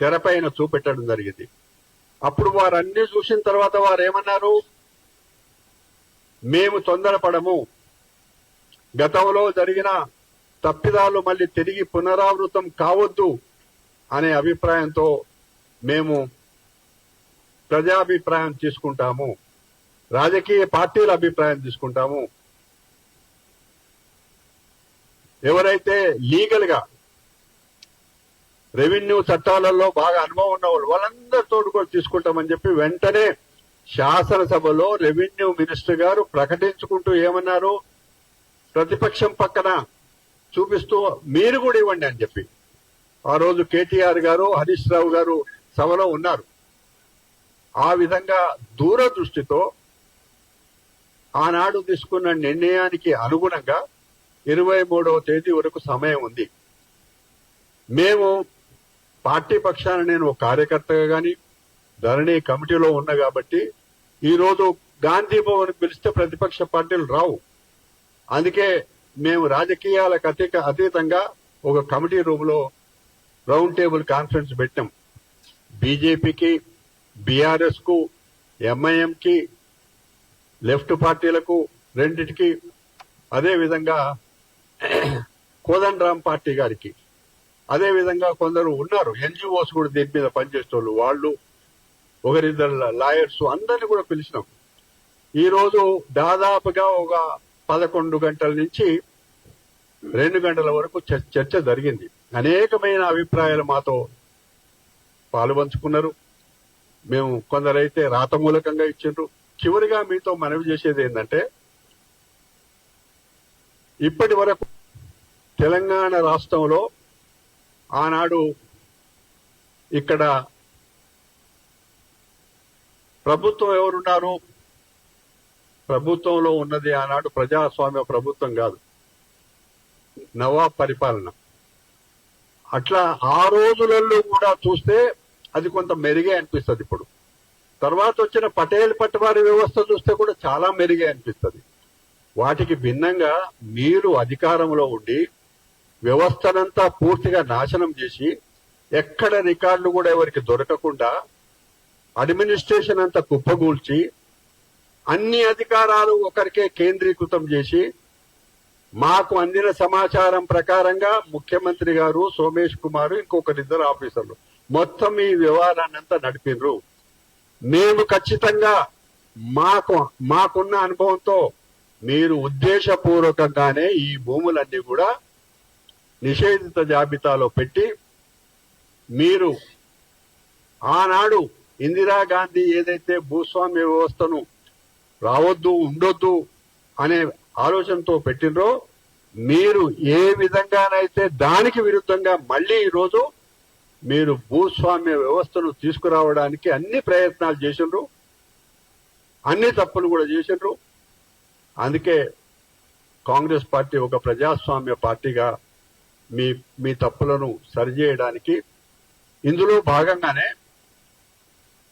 తెరపైన చూపెట్టడం జరిగింది. అప్పుడు వారన్నీ చూసిన తర్వాత వారు ఏమన్నారు మేము తొందరపడము. గతంలో జరిగిన తప్పిదాలు మళ్ళీ తిరిగి పునరావృతం కావద్దు అనే అభిప్రాయంతో మేము ప్రజాభిప్రాయం తీసుకుంటాము. రాజకీయ పార్టీల అభిప్రాయం తీసుకుంటాము. ఎవరైతే లీగల్గా రెవెన్యూ చట్టాలలో బాగా అనుభవం ఉన్నవాళ్ళు వాళ్ళందరితో కూడా తీసుకుంటామని చెప్పి వెంటనే శాసనసభలో రెవెన్యూ మినిస్టర్ గారు ప్రకటించుకుంటూ ఏమన్నారు? ప్రతిపక్షం పక్కన చూపిస్తూ మీరు కూడా ఇవ్వండి అని చెప్పి. ఆ రోజు కేటీఆర్ గారు హరీష్ రావు గారు సభలో ఉన్నారు. ఆ విధంగా దూరదృష్టితో ఆనాడు తీసుకున్న నిర్ణయానికి అనుగుణంగా ఇరవై మూడవ తేదీ వరకు సమయం ఉంది. మేము పార్టీ పక్షాన నేను ఒక కార్యకర్తగా గాని ధరణి కమిటీలో ఉన్నా కాబట్టి ఈరోజు గాంధీ భవన్ పిలిస్తే ప్రతిపక్ష పార్టీలు రావు. అందుకే మేము రాజకీయాలకు అతీక అతీతంగా ఒక కమిటీ రూమ్లో రౌండ్ టేబుల్ కాన్ఫరెన్స్ పెట్టాం. బీజేపీకి బీఆర్ఎస్కు ఎంఐఎంకి లెఫ్ట్ పార్టీలకు రెండిటికి అదే విధంగా కోదండరాం పార్టీ గారికి. అదే విధంగా కొందరు ఉన్నారు. ఎన్జిఓస్ కూడా దీని మీద పనిచేసేవాళ్ళు వాళ్ళు ఒకరిద్దరు లాయర్స్ అందరిని కూడా పిలిచినాం. ఈ రోజు దాదాపుగా ఒక పదకొండు గంటల నుంచి రెండు గంటల వరకు చర్చ జరిగింది. అనేకమైన అభిప్రాయాలు మాతో పాలుపంచుకున్నారు. మేము కొందరైతే రాత మూలకంగా ఇచ్చిండ్రు. చివరిగా మీతో మనవి చేసేది ఏంటంటే ఇప్పటి వరకు తెలంగాణ రాష్ట్రంలో ఆనాడు ఇక్కడ ప్రభుత్వం ఎవరున్నారు? ప్రభుత్వంలో ఉన్నది ఆనాడు ప్రజాస్వామ్య ప్రభుత్వం కాదు. నవాబ్ పరిపాలన. అట్లా ఆ రోజులలో కూడా చూస్తే అది కొంత మెరుగే అనిపిస్తుంది ఇప్పుడు. తర్వాత వచ్చిన పటేల్ పట్టువారి వ్యవస్థ చూస్తే కూడా చాలా మెరుగే అనిపిస్తుంది. వాటికి భిన్నంగా మీరు అధికారంలో ఉండి వ్యవస్థనంతా పూర్తిగా నాశనం చేసి ఎక్కడ రికార్డులు కూడా ఎవరికి దొరకకుండా అడ్మినిస్ట్రేషన్ అంతా కుప్పగూల్చి అన్ని అధికారాలు ఒకరికే కేంద్రీకృతం చేసి మాకు అందిన సమాచారం ప్రకారంగా ముఖ్యమంత్రి గారు సోమేష్ కుమార్ ఇంకొకరిద్దరు ఆఫీసర్లు మొత్తం ఈ వ్యవహారాన్ని అంతా నడిపినరు మేము ఖచ్చితంగా మాకు మాకున్న అనుభవంతో మీరు ఉద్దేశపూర్వకంగానే ఈ భూములన్నీ కూడా నిషేధిత జాబితాలో పెట్టి మీరు ఆనాడు ఇందిరాగాంధీ ఏదైతే భూస్వామ్య వ్యవస్థను రావద్దు ఉండొద్దు అనే ఆలోచనతో పెట్టినరో మీరు ఏ విధంగానైతే దానికి విరుద్ధంగా మళ్ళీ ఈరోజు మీరు భూస్వామ్య వ్యవస్థను తీసుకురావడానికి అన్ని ప్రయత్నాలు చేసిండ్రు అన్ని తప్పులు కూడా చేసిండ్రు. అందుకే కాంగ్రెస్ పార్టీ ఒక ప్రజాస్వామ్య పార్టీగా మీ మీ తప్పులను సరిచేయడానికి ఇందులో భాగంగానే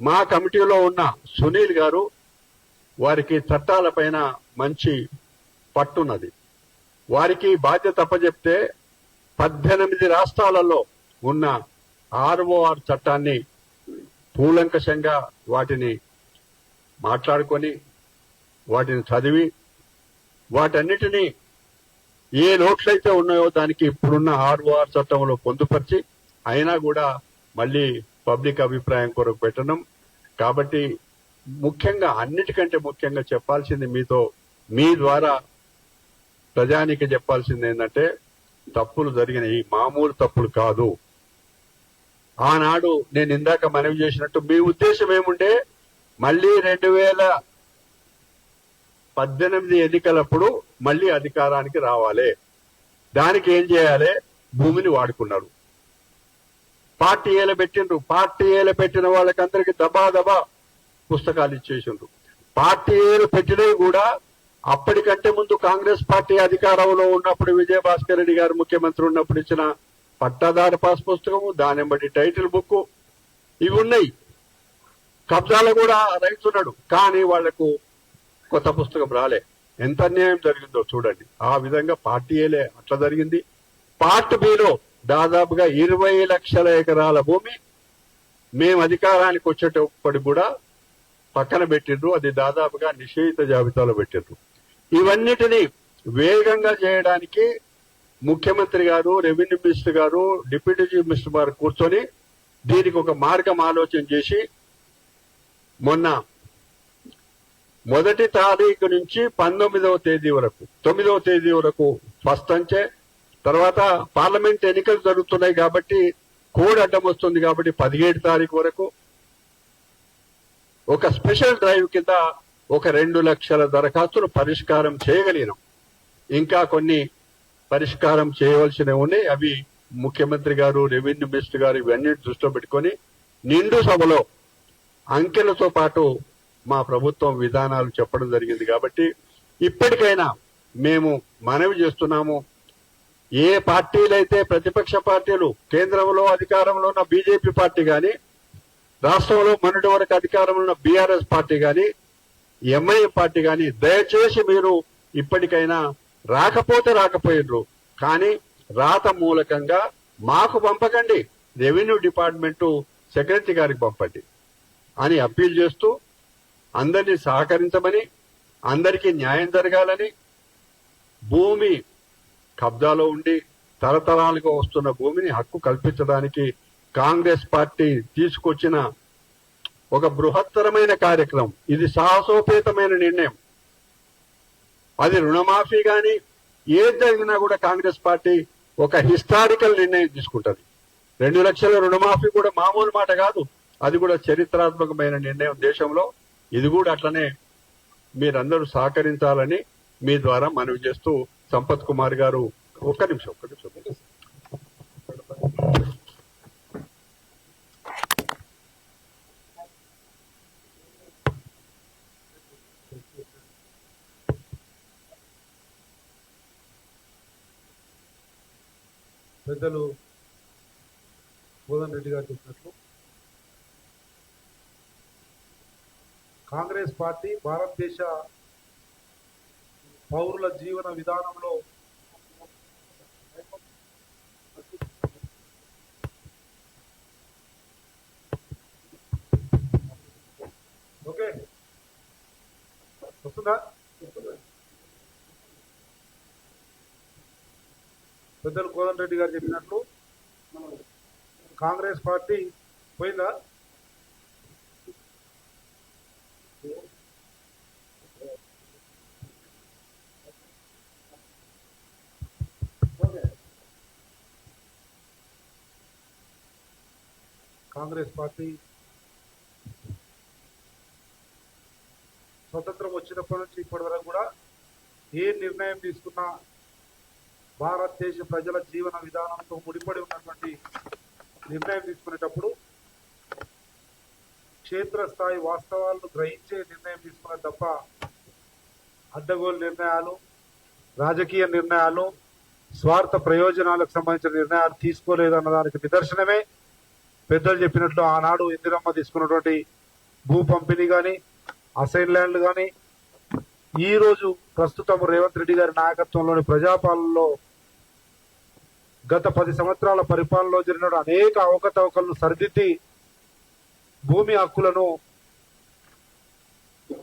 మా కమిటీలో ఉన్న సునీల్ గారు వారికి చట్టాలపైన మంచి పట్టున్నది. వారికి బాధ్యత అప్పచెప్తే పద్దెనిమిది రాష్ట్రాలలో ఉన్న ఆర్ఓఆర్ చట్టాన్ని కూలంకషంగా వాటిని మాట్లాడుకొని వాటిని చదివి వాటన్నిటినీ ఏ లోట్లయితే ఉన్నాయో దానికి ఇప్పుడున్న ఆర్ఓఆర్ చట్టంలో పొందుపరిచి అయినా కూడా మళ్ళీ పబ్లిక్ అభిప్రాయం కొరకు పెట్టడం. కాబట్టి ముఖ్యంగా అన్నిటికంటే ముఖ్యంగా చెప్పాల్సింది మీతో మీ ద్వారా ప్రజానికి చెప్పాల్సింది ఏంటంటే తప్పులు జరిగినాయి మామూలు తప్పులు కాదు. ఆనాడు నేను ఇందాక మనవి చేసినట్టు మీ ఉద్దేశం ఏముండే? మళ్ళీ రెండు వేల పద్దెనిమిది ఎన్నికలప్పుడు మళ్ళీ అధికారానికి రావాలి. దానికి ఏం చేయాలి? భూమిని వాడుకున్నారు. పార్టీ ఏల పెట్టిండ్రు. పార్టీ ఏల పెట్టిన వాళ్ళకందరికి దబా దబా పుస్తకాలు ఇచ్చేసిండ్రు. పార్టీ ఏలు పెట్టినవి కూడా అప్పటికంటే ముందు కాంగ్రెస్ పార్టీ అధికారంలో ఉన్నప్పుడు విజయభాస్కర్ రెడ్డి గారు ముఖ్యమంత్రి ఉన్నప్పుడు ఇచ్చిన పట్టాదారు పాస్ పుస్తకము దాని బట్టి టైటిల్ బుక్ ఇవి ఉన్నాయి. కబ్జాలు కూడా రైతున్నాడు కానీ వాళ్ళకు కొత్త పుస్తకం రాలే. ఎంత అన్యాయం జరిగిందో చూడండి. ఆ విధంగా పార్టీ ఏలే అట్లా జరిగింది. పార్ట్ బిలో దాదాపుగా ఇరవై లక్షల ఎకరాల భూమి మేము అధికారానికి వచ్చేటప్పటి కూడా పక్కన పెట్టిండ్రు అది దాదాపుగా నిషేధిత జాబితాలో పెట్టిండ్రు ఇవన్నిటిని వేగంగా చేయడానికి ముఖ్యమంత్రి గారు రెవెన్యూ మినిస్టర్ గారు డిప్యూటీ చీఫ్ మినిస్టర్ గారు కూర్చొని దీనికి ఒక మార్గం ఆలోచన చేసి మొన్న మొదటి తారీఖు నుంచి పంతొమ్మిదవ తేదీ వరకు తొమ్మిదవ తేదీ వరకు ఫస్ట్ అంచే తర్వాత పార్లమెంట్ ఎన్నికలు జరుగుతున్నాయి కాబట్టి కోడ్ అడ్డం వస్తుంది కాబట్టి పదిహేడు తారీఖు వరకు. ఒక స్పెషల్ డ్రైవ్ కింద ఒక రెండు లక్షల దరఖాస్తులు పరిష్కారం చేయగలిగినాం. ఇంకా కొన్ని పరిష్కారం చేయవలసినవి ఉన్నాయి. అవి ముఖ్యమంత్రి గారు రెవెన్యూ మినిస్టర్ గారు ఇవన్నీ దృష్టిలో పెట్టుకొని నిండు సభలో అంకెలతో పాటు మా ప్రభుత్వం విధానాలు చెప్పడం జరిగింది కాబట్టి ఇప్పటికైనా మేము మనవి చేస్తున్నాము. ఏ పార్టీలైతే ప్రతిపక్ష పార్టీలు కేంద్రంలో అధికారంలో ఉన్న బీజేపీ పార్టీ కానీ రాష్ట్రంలో మొన్నటి వరకు అధికారంలో ఉన్న బీఆర్ఎస్ పార్టీ కానీ ఎంఐఏ పార్టీ కానీ దయచేసి మీరు ఇప్పటికైనా రాకపోతే రాకపోయినరు కానీ రాత మూలకంగా మాకు పంపకండి. రెవెన్యూ డిపార్ట్మెంటు సెక్రటరీ గారికి పంపండి అని అప్పీల్ చేస్తూ అందరినీ సహకరించమని అందరికీ న్యాయం జరగాలని భూమి కబ్జాలో ఉండి తరతరాలుగా వస్తున్న భూమిని హక్కు కల్పించడానికి కాంగ్రెస్ పార్టీ తీసుకొచ్చిన ఒక బృహత్తరమైన కార్యక్రమం. ఇది సాహసోపేతమైన నిర్ణయం. అది రుణమాఫీ కానీ ఏది జరిగినా కూడా కాంగ్రెస్ పార్టీ ఒక హిస్టారికల్ నిర్ణయం తీసుకుంటది. రెండు లక్షల రుణమాఫీ కూడా మామూలు మాట కాదు. అది కూడా చరిత్రాత్మకమైన నిర్ణయం దేశంలో. ఇది కూడా అట్లనే మీరందరూ సహకరించాలని మీ ద్వారా మనవి చేస్తూ సంపత్ కుమార్ గారు ఒక్క నిమిషం ఒక్క నిమిషం. పెద్దలు బోధన్ రెడ్డి గారు చెప్పినట్లు కాంగ్రెస్ పార్టీ భారతదేశ పౌరుల జీవన విధానంలో ఓకే. వస్తుందా? పెద్దలు కోదన్ రెడ్డి గారు చెప్పినట్లు కాంగ్రెస్ పార్టీ పోయిందా? కాంగ్రెస్ పార్టీ స్వతంత్రం వచ్చినప్పటి నుంచి ఇప్పటి వరకు కూడా ఏ నిర్ణయం తీసుకున్నా భారతదేశ ప్రజల జీవన విధానంతో ముడిపడి ఉన్నటువంటి నిర్ణయం తీసుకునేటప్పుడు క్షేత్రస్థాయి వాస్తవాలను గ్రహించే నిర్ణయం తీసుకున్న తప్ప అడ్డగోలు నిర్ణయాలు రాజకీయ నిర్ణయాలు స్వార్థ ప్రయోజనాలకు సంబంధించిన నిర్ణయాలు తీసుకోలేదన్న దానికి నిదర్శనమే. పెద్దలు చెప్పినట్లు ఆనాడు ఇందిరమ్మ తీసుకున్నటువంటి భూ పంపిణీ కానీ అసైన్ ల్యాండ్లు కానీ ఈ రోజు ప్రస్తుతం రేవంత్ రెడ్డి గారి నాయకత్వంలోని ప్రజాపాలనలో గత పది సంవత్సరాల పరిపాలనలో జరిగిన అనేక అవకతవకలను సరిదిద్ది భూమి హక్కులను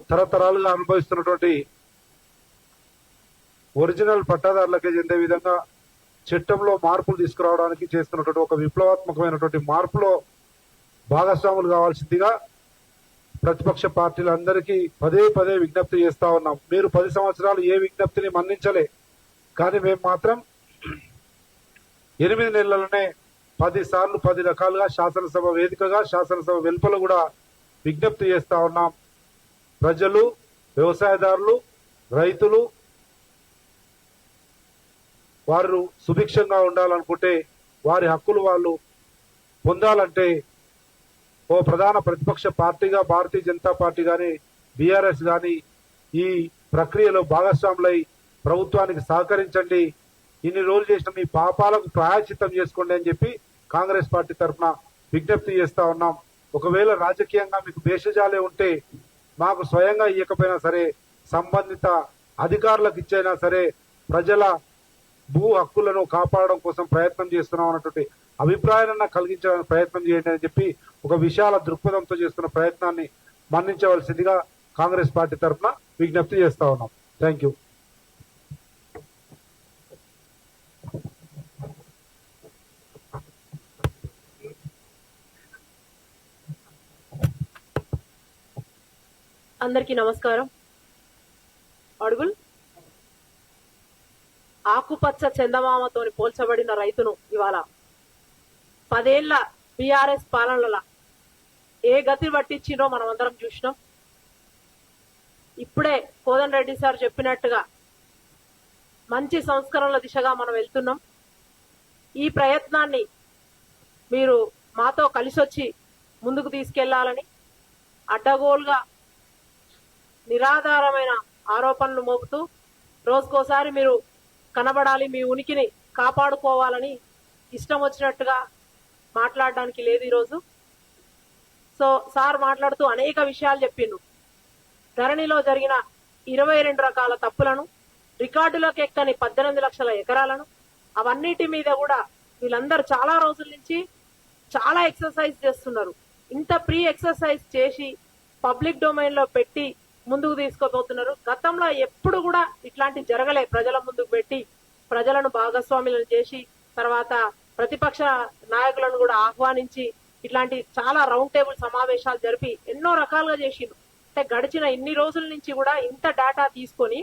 తరతరాలుగా అనుభవిస్తున్నటువంటి ఒరిజినల్ పట్టాదారులకే చెందే విధంగా చట్టంలో మార్పులు తీసుకురావడానికి చేస్తున్నటువంటి ఒక విప్లవాత్మకమైనటువంటి మార్పులో భాగస్వాములు కావాల్సిందిగా ప్రతిపక్ష పార్టీలందరికీ పదే పదే విజ్ఞప్తి చేస్తా ఉన్నాం. మీరు పది సంవత్సరాలు ఏ విజ్ఞప్తిని మన్నించలే. కానీ మేము మాత్రం ఎనిమిది నెలలనే పది సార్లు పది రకాలుగా శాసనసభ వేదికగా శాసనసభ వెలుపల కూడా విజ్ఞప్తి చేస్తా ఉన్నాం. ప్రజలు వ్యవసాయదారులు రైతులు వారు సుభిక్షంగా ఉండాలనుకుంటే వారి హక్కులు వాళ్ళు పొందాలంటే ఓ ప్రధాన ప్రతిపక్ష పార్టీగా భారతీయ జనతా పార్టీ కానీ బీఆర్ఎస్ కానీ ఈ ప్రక్రియలో భాగస్వాములై ప్రభుత్వానికి సహకరించండి. ఇన్ని రోజులు చేసిన మీ పాపాలకు ప్రాయశ్చిత్తం చేసుకోండి అని చెప్పి కాంగ్రెస్ పార్టీ తరఫున విజ్ఞప్తి చేస్తా ఉన్నాం. ఒకవేళ రాజకీయంగా మీకు భేషజాలే ఉంటే మాకు స్వయంగా ఇవ్వకపోయినా సరే సంబంధిత అధికారులకు ఇచ్చైనా సరే ప్రజల భూ హక్కులను కాపాడడం కోసం ప్రయత్నం చేస్తున్నాం అన్నటువంటి అభిప్రాయాలను కలిగించడానికి ప్రయత్నం చేయండి అని చెప్పి ఒక విశాల దృక్పథంతో చేస్తున్న ప్రయత్నాన్ని మన్నించవలసిందిగా కాంగ్రెస్ పార్టీ తరఫున విజ్ఞప్తి చేస్తా ఉన్నాం. థ్యాంక్ యూ అందరికీ నమస్కారం. అడుగుల్? ఆకుపచ్చ చందమామతోని పోల్చబడిన రైతును ఇవాళ పదేళ్ళ బీఆర్ఎస్ పాలనల ఏ గతి పట్టించిందో మనం అందరం చూసినాం. ఇప్పుడే కోదన్ రెడ్డి సార్ చెప్పినట్టుగా మంచి సంస్కరణల దిశగా మనం వెళ్తున్నాం. ఈ ప్రయత్నాన్ని మీరు మాతో కలిసొచ్చి ముందుకు తీసుకెళ్ళాలని అడ్డగోలుగా నిరాధారమైన ఆరోపణలు మోపుతూ రోజుకోసారి మీరు కనబడాలి మీ ఉనికిని కాపాడుకోవాలని ఇష్టం వచ్చినట్టుగా మాట్లాడడానికి లేదు ఈరోజు. సో సార్ మాట్లాడుతూ అనేక విషయాలు చెప్పిండు. ధరణిలో జరిగిన ఇరవై రెండు రకాల తప్పులను రికార్డులోకి ఎక్కని పద్దెనిమిది లక్షల ఎకరాలను అవన్నిటి మీద కూడా వీళ్ళందరూ చాలా రోజుల నుంచి చాలా ఎక్సర్సైజ్ చేస్తున్నారు. ఇంత ప్రీ ఎక్సర్సైజ్ చేసి పబ్లిక్ డొమైన్లో పెట్టి ముందుకు తీసుకోబోతున్నారు గతంలో ఎప్పుడు కూడా ఇట్లాంటి జరగలే. ప్రజల ముందుకు పెట్టి ప్రజలను భాగస్వాములను చేసి తర్వాత ప్రతిపక్ష నాయకులను కూడా ఆహ్వానించి ఇట్లాంటి చాలా రౌండ్ టేబుల్ సమావేశాలు జరిపి ఎన్నో రకాలుగా చేసిండ్రు. అంటే గడిచిన ఇన్ని రోజుల నుంచి కూడా ఇంత డేటా తీసుకొని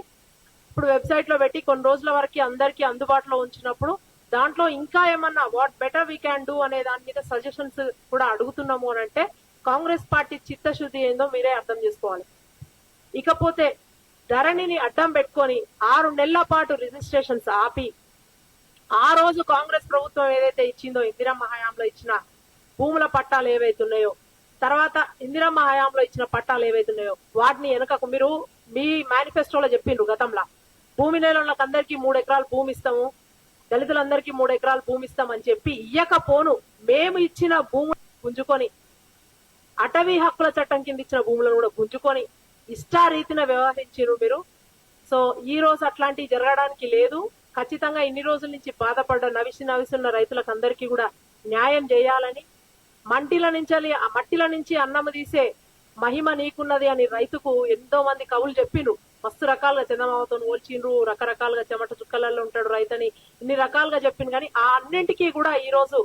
ఇప్పుడు వెబ్సైట్లో పెట్టి కొన్ని రోజుల వరకు అందరికీ అందుబాటులో ఉంచినప్పుడు దాంట్లో ఇంకా ఏమన్నా what better we can do అనే దాని మీద సజెషన్స్ కూడా అడుగుతున్నాము అని అంటే కాంగ్రెస్ పార్టీ చిత్తశుద్ధి ఏందో మీరే అర్థం చేసుకోవాలి. ఇకపోతే ధరణిని అడ్డం పెట్టుకొని ఆరు నెలల పాటు రిజిస్ట్రేషన్స్ ఆపి ఆ రోజు కాంగ్రెస్ ప్రభుత్వం ఏదైతే ఇచ్చిందో ఇందిరమ్మ హయాంలో ఇచ్చిన భూముల పట్టాలు ఏవైతున్నాయో తర్వాత ఇందిరమ్మ హయాంలో ఇచ్చిన పట్టాలు ఏవైతున్నాయో వాటిని వెనకకు మీరు మీ మేనిఫెస్టోలో చెప్పిండ్రు గతంలో. భూమి నేలలకు అందరికీ మూడు ఎకరాలు భూమి ఇస్తాము దళితులందరికీ మూడు ఎకరాలు భూమి ఇస్తామని చెప్పి ఇయ్యకపోను మేము ఇచ్చిన భూములు గుంజుకొని అటవీ హక్కుల చట్టం కింద ఇచ్చిన భూములను కూడా గుంజుకొని ఇష్టారీతిన వ్యవహరించారు మీరు. సో ఈ రోజు అట్లాంటివి జరగడానికి లేదు. ఖచ్చితంగా ఇన్ని రోజుల నుంచి బాధపడ్డ నవిసి నవిసున్న రైతులకు అందరికీ కూడా న్యాయం చేయాలని మంటిల నుంచి ఆ మట్టిల నుంచి అన్నం తీసే మహిమ నీకున్నది అని రైతుకు ఎంతో మంది కవులు చెప్పిండ్రు మస్తు రకాలుగా చందమామతో పోల్చిండ్రు రకరకాలుగా చెమట చుక్కలలో ఉంటాడు రైతని ఇన్ని రకాలుగా చెప్పిండు కానీ ఆ అన్నింటికీ కూడా ఈ రోజు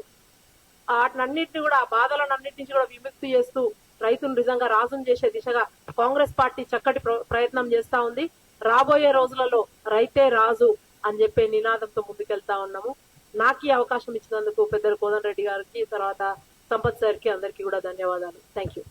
వాటినన్నింటినీ కూడా ఆ బాధలను అన్నింటి నుంచి కూడా విముక్తి చేస్తూ రైతులు నిజంగా రాజును చేసే దిశగా కాంగ్రెస్ పార్టీ చక్కటి ప్ర- ప్రయత్నం చేస్తా ఉంది. రాబోయే రోజులలో రైతే రాజు అని చెప్పే నినాదంతో ముందుకెళ్తా ఉన్నాము. నాకు ఈ అవకాశం ఇచ్చినందుకు పెద్దలు కోదన్ రెడ్డి గారికి తర్వాత సంపత్ సార్కి అందరికీ కూడా ధన్యవాదాలు. Thank you